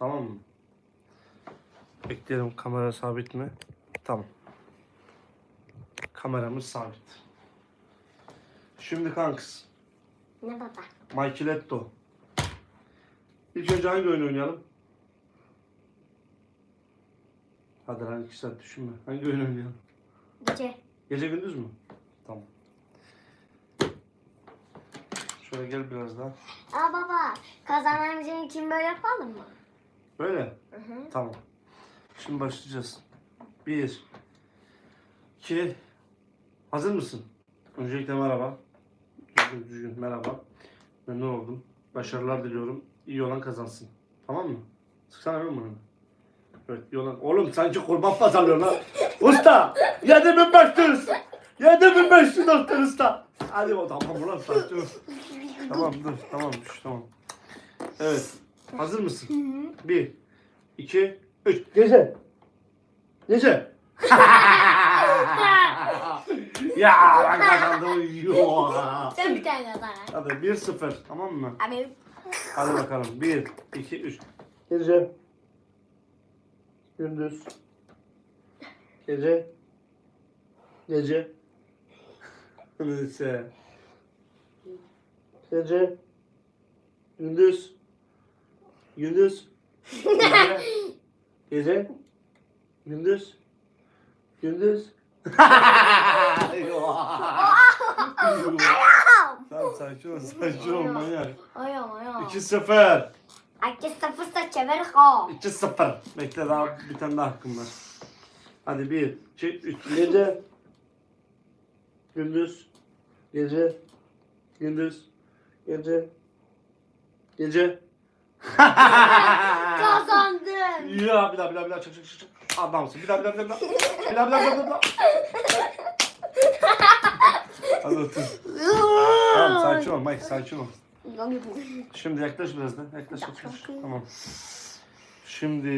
Tamam mı? Bekleyelim kamera sabit mi? Tamam. Kameramız sabit. Şimdi kanks. Ne baba? Micheletto. İlk önce hangi oyun oynayalım? Hadi lan iki saat düşünme. Hangi oyun oynayalım? Gece. Gece gündüz mü? Tamam. Şöyle gel biraz daha. Aa baba kazananımızın için böyle yapalım mı? Böyle. Hı hı. Tamam. Şimdi başlayacağız. Bir. iki. Hazır mısın? Öncelikle merhaba. Düzgün düzgün merhaba. Memnun oldum. Başarılar diliyorum. İyi olan kazansın. Tamam mı? Sıksana ben bunu. Evet iyi olan. Oğlum sanki kurban pazarlıyor lan. Usta! 7500! 7500 doktor usta! Hadi o tamam ulan sanki. Tamam dur tamam düş tamam. Evet. Hazır mısın? Bir, iki, üç. Gece. Gece. ya ben kazandım. Yo. Sen bir tane kazanan. Hadi bir sıfır tamam mı? Abi Hadi bakalım. Bir, iki, üç. Gece. Gündüz. Gece. Gece. Neyse. Gece. Gündüz. Gündüz. Gece. Gece. Gündüz. Gündüz. Tamam sakin ol, sakin ol manyak. ayağım ayağım. 2-0. Aki sıfırsa çevir. 2-0. Bekle daha bir tane daha hakkım var. Hadi 1, 2, 3. Gece. Gündüz. Gece. Gündüz. Gece. Gece. Kazandın. ya bir daha bir daha bir daha çık çık çık. çık. Adamsın. Bir daha bir daha bir daha. Bir daha bir daha bir daha. Bir daha. Hadi otur. Tamam sakin ol Mike sakin ol. Şimdi yaklaş biraz da. Yaklaş yaklaş. Tamam. Şimdi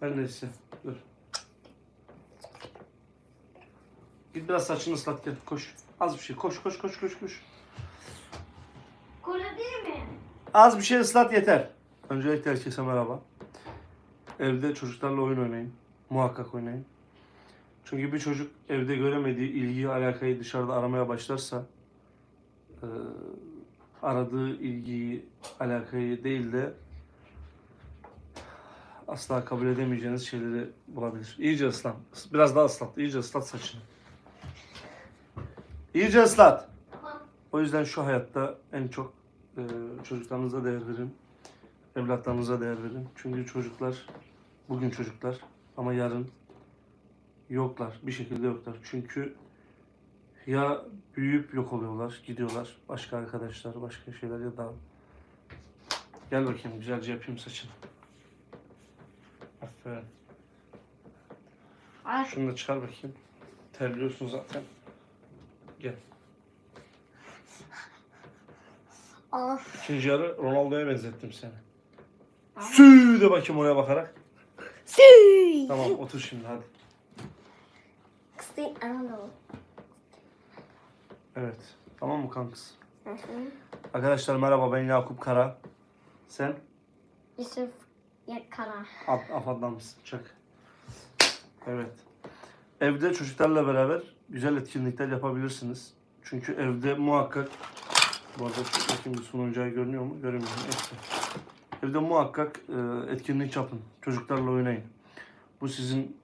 her neyse. Dur. Git biraz saçını ıslat gel. Koş. Az bir şey. Koş koş koş koş koş. Değil mi? Az bir şey ıslat yeter. Öncelikle herkese merhaba. Evde çocuklarla oyun oynayın. Muhakkak oynayın. Çünkü bir çocuk evde göremediği ilgiyi, alakayı dışarıda aramaya başlarsa eee, aradığı ilgiyi, alakayı değil de asla kabul edemeyeceğiniz şeyleri bulabilir. İyice ıslat. Biraz daha ıslat. İyice ıslat saçını. İyice ıslat. O yüzden şu hayatta en çok e, çocuklarınıza değer verin. Evlatlarınıza değer verin. Çünkü çocuklar bugün çocuklar ama yarın yoklar. Bir şekilde yoklar. Çünkü ya büyüyüp yok oluyorlar, gidiyorlar. Başka arkadaşlar, başka şeyler ya da Gel bakayım güzelce yapayım saçını. Aferin. Ay. Şunu da çıkar bakayım. Terliyorsun zaten. Gel. Of. İkinci yarı Ronaldo'ya benzettim seni. Sü de bakayım oraya bakarak. Süy. Tamam otur şimdi hadi. Kıstı anadolu. Evet. Tamam mı kankız? Hı hı. Arkadaşlar merhaba ben Yakup Kara. Sen Yusuf Yakara. Af mısın? Çak. Evet. Evde çocuklarla beraber güzel etkinlikler yapabilirsiniz. Çünkü evde muhakkak bu arada bakayım bir sununcağı görünüyor mu? Görünmüyor. Neyse. Evde muhakkak e, etkinlik yapın. Çocuklarla oynayın. Bu sizin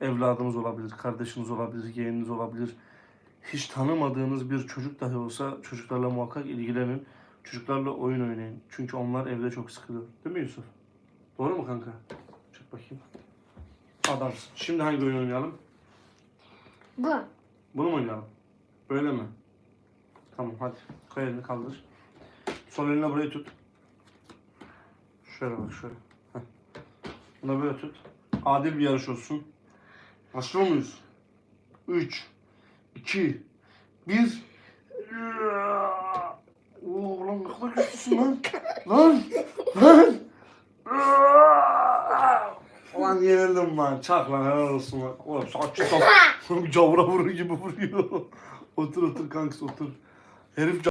evladınız olabilir, kardeşiniz olabilir, yeğeniniz olabilir. Hiç tanımadığınız bir çocuk dahi olsa çocuklarla muhakkak ilgilenin. Çocuklarla oyun oynayın. Çünkü onlar evde çok sıkılır. Değil mi Yusuf? Doğru mu kanka? Çık bakayım. Adamsın. Şimdi hangi oyun oynayalım? Bu. Bunu mu oynayalım? Böyle mi? Tamam hadi. Koy elini kaldır. Sol eline burayı tut. Şöyle bak şöyle. Heh. Bunu böyle tut. Adil bir yarış olsun. Başlıyor muyuz? 3 2 1 Oo lan ne kadar güçlüsün lan. Lan! Lan! Ulan yenildim ben. Çak lan helal olsun lan. Oğlum saçı top. Cavura vurur gibi vuruyor. otur otur kanks otur. Herif